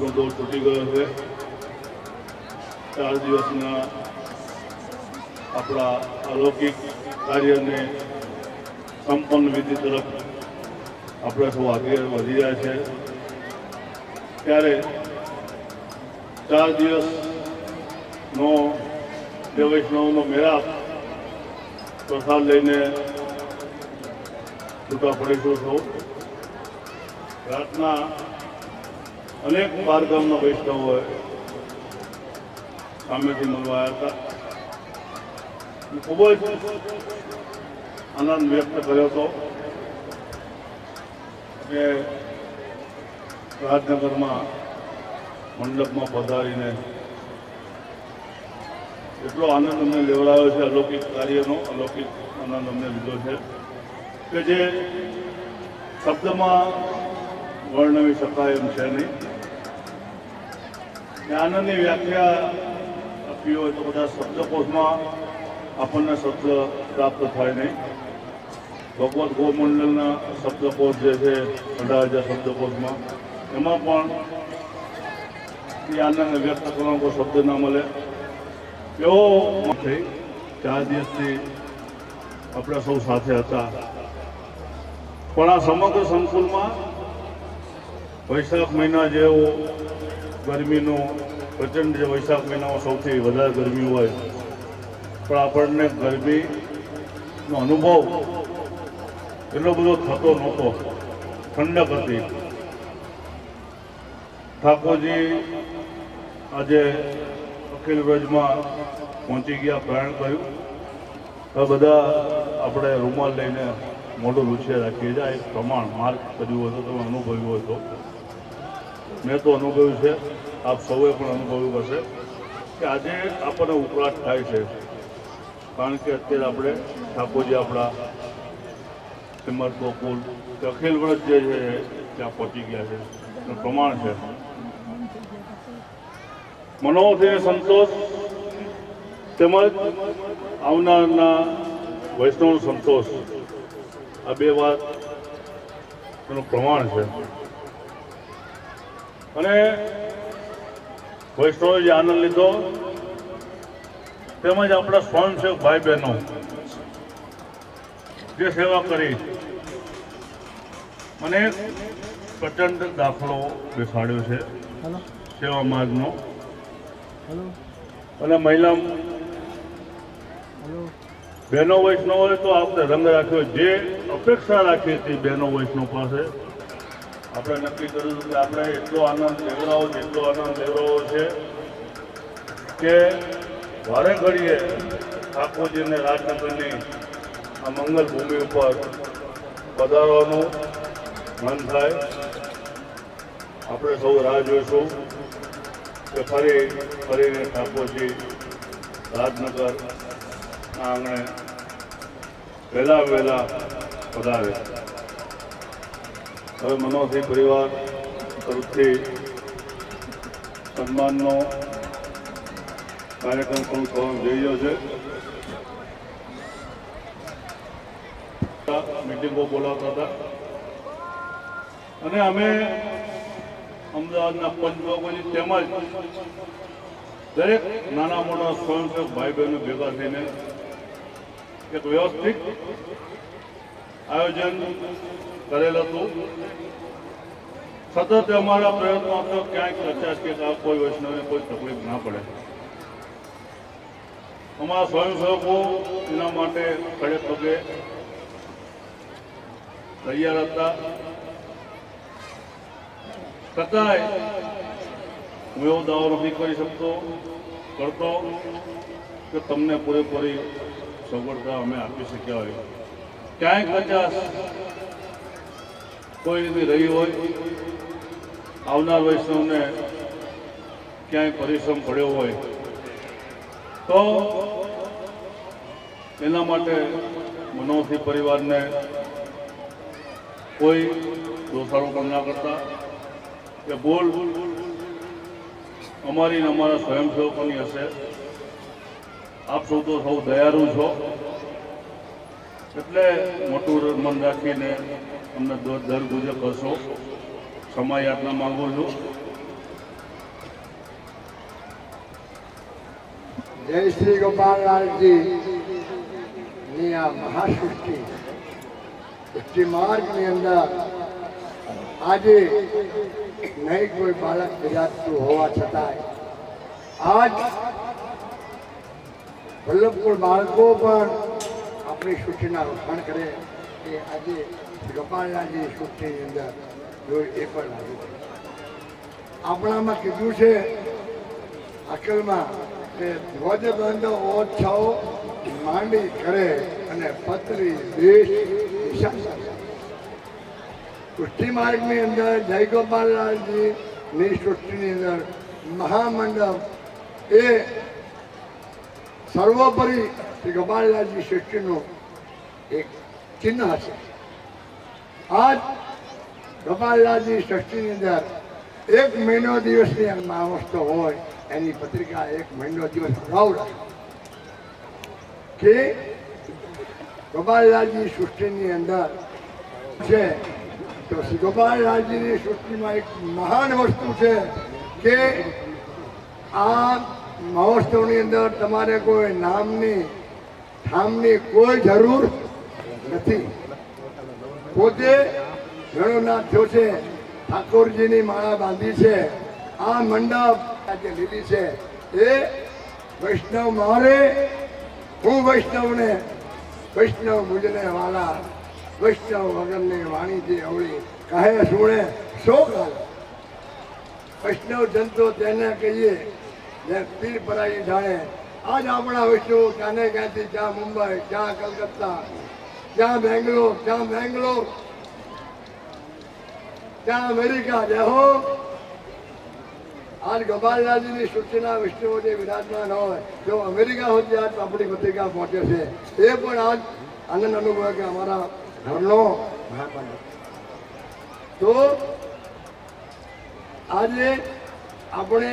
દોર તૂટી ગયો છે. ચાર દિવસના આપણા અલૌકિક કાર્યને સંપન્ન વિધિ તરફ આપણે સૌ આગળ વધી રહ્યા છે. ત્યારે ચાર દિવસનો, બે વૈષ્ણવનો મેળાપ પ્રસાદ લઈને છૂટા પડીશું સૌ. રાતના અનેક બાર ગામના વૈષ્ણવોએ સામેથી મળવા આવ્યા હતા. ખૂબ જ આનંદ વ્યક્ત કર્યો હતો કે રાજનગરમાં મંડપમાં પધારીને એટલો આનંદ અમને લેવડાવ્યો છે, અલૌકિક કાર્યનો, અલૌકિક આનંદ અમને લીધો છે કે જે શબ્દમાં વર્ણવી શકાય એમ છે નહીં. ને આનંદની વ્યાખ્યા આપી હોય તો બધા શબ્દકોશમાં આપણને શબ્દ પ્રાપ્ત થાય નહીં. ભગવત ગોમંડળના શબ્દકોશ જે છે, અઢાર હજાર શબ્દકોશમાં એમાં પણ આનંદને વ્યક્ત કરવાનો કોઈ શબ્દ ના મળે. એવો થઈ ચાર દિવસથી આપણે સૌ સાથે હતા. પણ આ સમગ્ર સંકુલમાં વૈશાખ મહિના જેવો ગરમીનો પ્રચંડ જે વૈશાખ મહિનામાં સૌથી વધારે ગરમી હોય, પણ આપણને ગરમીનો અનુભવ એટલો બધો થતો નહોતો. ઠંડક હતી. ઠાકોરજી આજે અખિલ વ્રજમાં પહોંચી ગયા, પ્રયાણ કર્યું. હવે બધા આપણે રૂમાલ લઈને મોઢું લૂછે રાખીએ જાય એક પ્રમાણ માર્ક કર્યું હોય તમે અનુભવ્યું હોય તો. મેં તો અનુભવ્યું છે. આપ સૌએ પણ અનુભવ્યું હશે કે આજે આપણને ઉકળાટ થાય છે. કારણ કે અત્યારે આપણે ઠાકોરજી આપણા સિમર ગોકુલ કે અખિલ વ્રત જે છે ત્યાં પહોંચી ગયા છે. એનું પ્રમાણ છે. મનોથી સંતોષ તેમજ આવનારના વૈષ્ણવ સંતોષ આ બે વાત એનું પ્રમાણ છે. અને વૈષ્ણવે જે આનંદ લીધો. તેમજ આપણા સ્વયંસેવક ભાઈ બહેનો જે સેવા કરી મને પ્રચંડ દાખલો બેસાડ્યો છે. સેવા માર્ગનો. અને મહિલા બહેનો વૈષ્ણવોએ તો આપણે રંગ રાખ્યો. જે અપેક્ષા રાખી હતી બહેનો વૈષ્ણવ પાસે આપણે નક્કી કર્યું કે આપણે એટલો આનંદ લેવડાવો, જેટલો આનંદ લેવડાવો છે કે વારે ઘડીએ ઠાકોરજીને રાજનગરની આ મંગલ ભૂમિ ઉપર પધારવાનું મન થાય. આપણે સૌ રાહ જોઈશું કે ફરી, ફરીને ઠાકોરજી રાજનગર આંગણે વહેલા વહેલા પધારે. હવે મનોથી પરિવાર તરફથી સન્માનનો કાર્યક્રમ પણ થવા જઈ રહ્યો છે. મિટિંગો બોલાવતા હતા. અને અમે અમદાવાદના પંચભાગોની તેમજ દરેક નાના મોટા સ્વયંસેવક ભાઈ બહેનો ભેગા થઈને એક વ્યવસ્થિત આયોજન કરેલ હતું. સતત અમારા પ્રયત્નો હતો ક્યાંક કચાશ કે આ કોઈ વૈષ્ણવને કોઈ તકલીફ ના પડે. અમારા સ્વયંસેવકો એના માટે ખડે પગે તૈયાર હતા. છતાંય હું એવો દાવો નથી કરી શકતો, કરતો કે તમને પૂરેપૂરી સગવડતા અમે આપી શક્યા હોય. ક્યાંય કચાશ કોઈ રીતે રહી હોય, આવનાર વૈષ્ણવને ક્યાંય પરિશ્રમ પડ્યો હોય, તો એના માટે મનોથી પરિવારને કોઈ દોષારોપણ ના કરતા કે બોલ અમારી અમારા સ્વયંસેવકોની હશે. આપ સૌ તો સૌ દયાળુ છો. એટલે મોટું મન રાખીને અમને દર ગુજર કરશો. ક્ષમા યાત્રા માંગુ છું. જય શ્રી ગોપાલલાલજી ની આ મહાસૃષ્ટિ. સૃષ્ટિ માર્ગની અંદર આજે નહીં કોઈ બાળક બિરાજતું હોવા છતાંય, આજ વલ્લભપુર બાળકો પણ આપણી સૃષ્ટિના વખાણ કરે એ આજે ગોપાલનાથની સૃષ્ટિની અંદર જોઈ એ પણ લાગુ આપણામાં કીધું છે અકલમાં કે ધ્વજબંધ ઓછાઓ માંડી કરે અને પતરી દિશા સૃષ્ટિ માર્ગની અંદર જય ગોપાલલાલજીની સૃષ્ટિની અંદર મહામંડપ એ સર્વોપરી શ્રી ગોપાલલાલજી સૃષ્ટિનું એક ચિહ્ન છે આજ ગોપાલલાલજી સૃષ્ટિની અંદર એક મહિનો દિવસની અમાવસ્તો હોય, એની પત્રિકા એક મહિનો દિવસ અગાઉ કે ગોપાલલાલજી સૃષ્ટિની અંદર છે, તો શ્રી ગોપાલલાલજીની સૃષ્ટિમાં એક મહાન વસ્તુ છે કે આ મહોત્સવની અંદર તમારે કોઈ નામની ઠામની કોઈ જરૂર નથી. પોતે ગણોનાથ થયો છે, ઠાકોરજીની માળા બાંધી છે, આ મંડપ જે લીધી છે. એ વૈષ્ણવ મારે, હું વૈષ્ણવને, વૈષ્ણવ મુજને વાલા, વૈષ્ણવ વગરની વાણીથી અવળી કહે, સુણે, સો ગાલ. વૈષ્ણવ જંતો તેને કહીએ, જે પીર પરાઈ જાણે આજ આપણા વૈષ્ણવ ક્યાંને ક્યાંથી ક્યાં મુંબઈ ક્યાં કલકત્તા ક્યાં બેંગ્લોર ક્યાં બેંગ્લોર, ત્યાં અમેરિકા દેહો આજ ગોપાલલાલજીની સૃષ્ટિના વિષ્ણુઓ જે વિરાજમાન હોય, જો અમેરિકા હોતી આજ આપણી પત્રિકા પહોંચે છે, એ પણ આજ આનંદ અનુભવે કે અમારા ઘરનો. તો આજે આપણે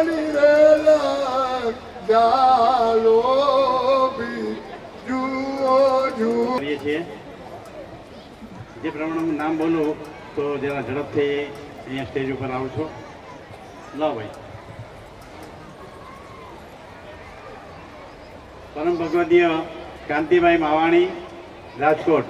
તની રે લાગ જુઓ જે પ્રમાણે હું નામ બોલું તો જરા ઝડપથી અહીંયા સ્ટેજ ઉપર આવું છું. લો ભાઈ. પરમ ભગવદીય કાંતિભાઈ માવાણી રાજકોટ.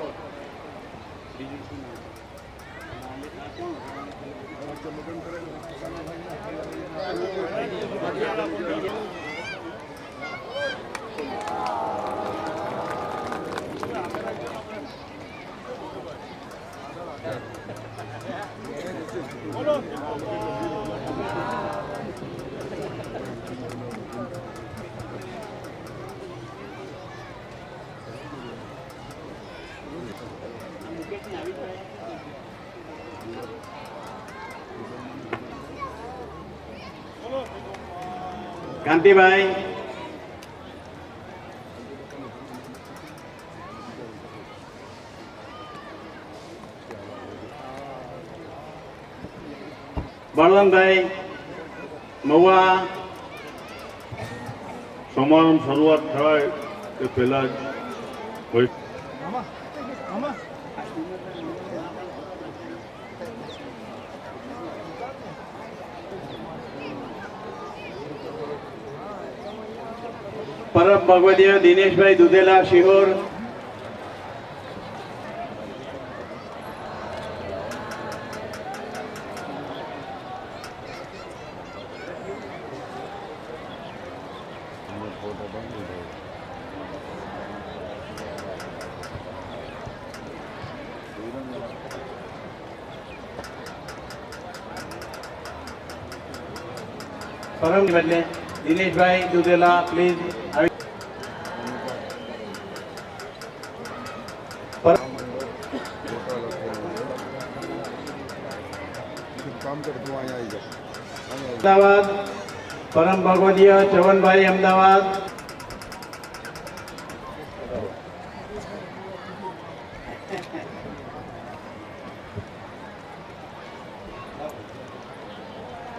કાંતિભાઈ બળવંતભાઈ મહુવા સમારંભ શરૂઆત થાય તે પહેલા જ વૈ- પરમ ભગવદીય દિનેશભાઈ દુધેલા શિહોર પરમ બદલે દિનેશભાઈ દુધેલા પ્લીઝ અમદાવાદ પરમ ભગવદીય ચવનભાઈ અમદાવાદ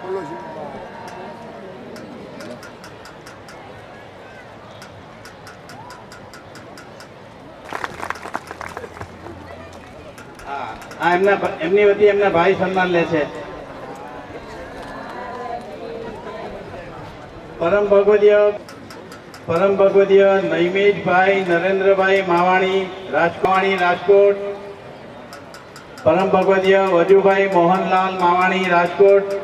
બોલો છે હા આ એમના એમની વતી એમના ભાઈ સન્માન લે છે. પરમ ભગવદીય પરમ ભગવદીય નૈમિષભાઈ નરેન્દ્રભાઈ માવાણી રાજકવાણી રાજકોટ. પરમ ભગવદીય વજુભાઈ મોહનલાલ માવાણી, રાજકોટ.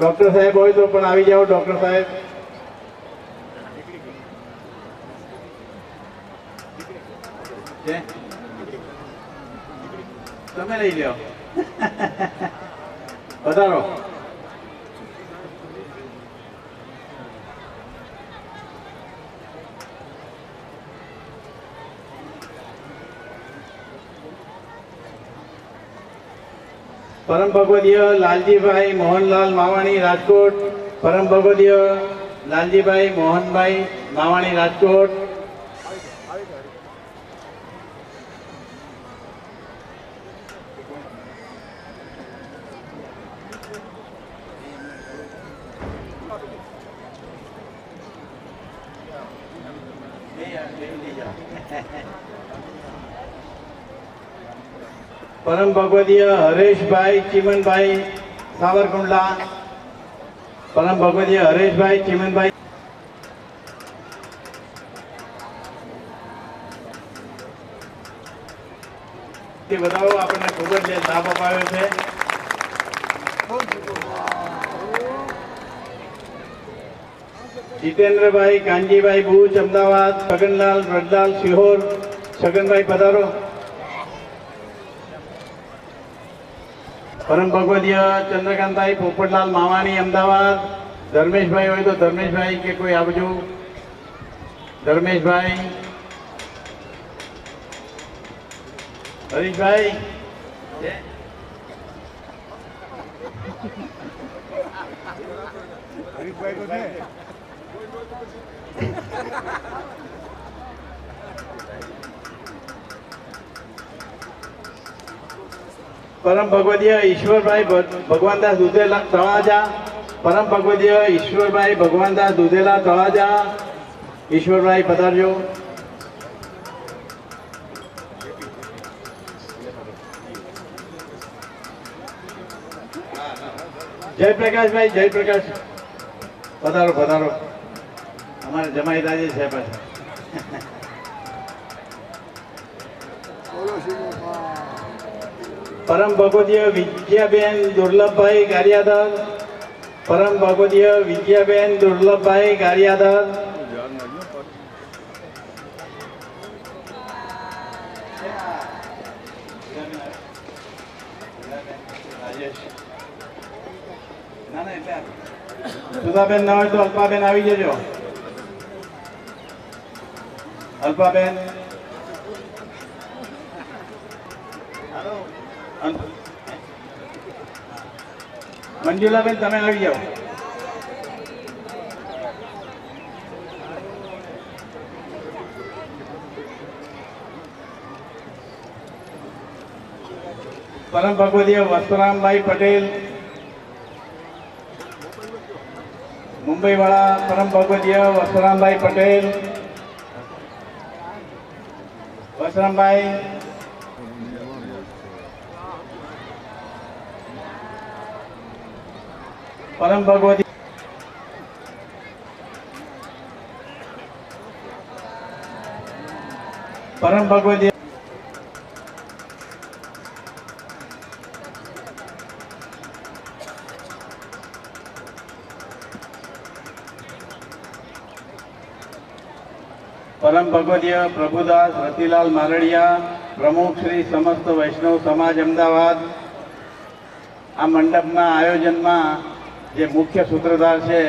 ડોક્ટર સાહેબ હોય તો પણ આવી જાઓ, ડોક્ટર સાહેબ. તમે લઈ લ્યો. વધારો. પરમ ભગવદીય લાલજીભાઈ મોહનલાલ માવાણી રાજકોટ. પરમ ભગવદીય લાલજીભાઈ મોહનભાઈ માવાણી રાજકોટ. પરમ ભગવદીય હરેશભાઈ ચિમનભાઈ સાવરકુંડલા. પરમ ભગવદીય હરેશભાઈ ચિમનભાઈ તે બધાઓ આપણને ખૂબ જ લાભ અપાવ્યો છે જીતેન્દ્રભાઈ, કાનજીભાઈ ભુજ, અમદાવાદ છગનલાલ રડલાલ સિહોર છગનભાઈ પધારો. પરમ ભગવદીય ચંદ્રકાંતભાઈ પોપટલાલ માવાણી, અમદાવાદ. ધર્મેશભાઈ હોય તો ધર્મેશભાઈ કે કોઈ આવજો. ધર્મેશભાઈ. હરીશભાઈ. હરીશભાઈ તો છે. પરમ ભગવદીય ઈશ્વરભાઈ ભગવાનદાસ દુધેલા તળાજા. પરમ ભગવદીય ઈશ્વરભાઈ ભગવાનદાસ દુધેલા તળાજા. ઈશ્વરભાઈ પધારજો. જયપ્રકાશભાઈ, જયપ્રકાશ. પધારો પધારો. અમારે જમાઈ રાજે છે પાછા. પરમ ભગવદીય વિદ્યાબેન દુર્લભભાઈ ગારિયાદર પરમ ભગવદીય વિદ્યાબેન દુર્લભભાઈ ગારિયાદર સુધાબેન ના હોય તો અલ્પાબેન આવી જજો. અલ્પાબેન. મંજુલાબેન, તમે આવી જાઓ. પરમ ભગવદીય વસ્તુરામભાઈ પટેલ મુંબઈ વાળા પરમ ભગવદીય વસ્તુરામભાઈ પટેલ વસરામભાઈ પરમ ભગવતી. પરમ ભગવતી પરમ ભગવદીય પ્રભુદાસ રતિલાલ મારડિયા, પ્રમુખ શ્રી સમસ્ત વૈષ્ણવ સમાજ અમદાવાદ. આ મંડપના આયોજનમાં જે મુખ્ય સૂત્રધાર છે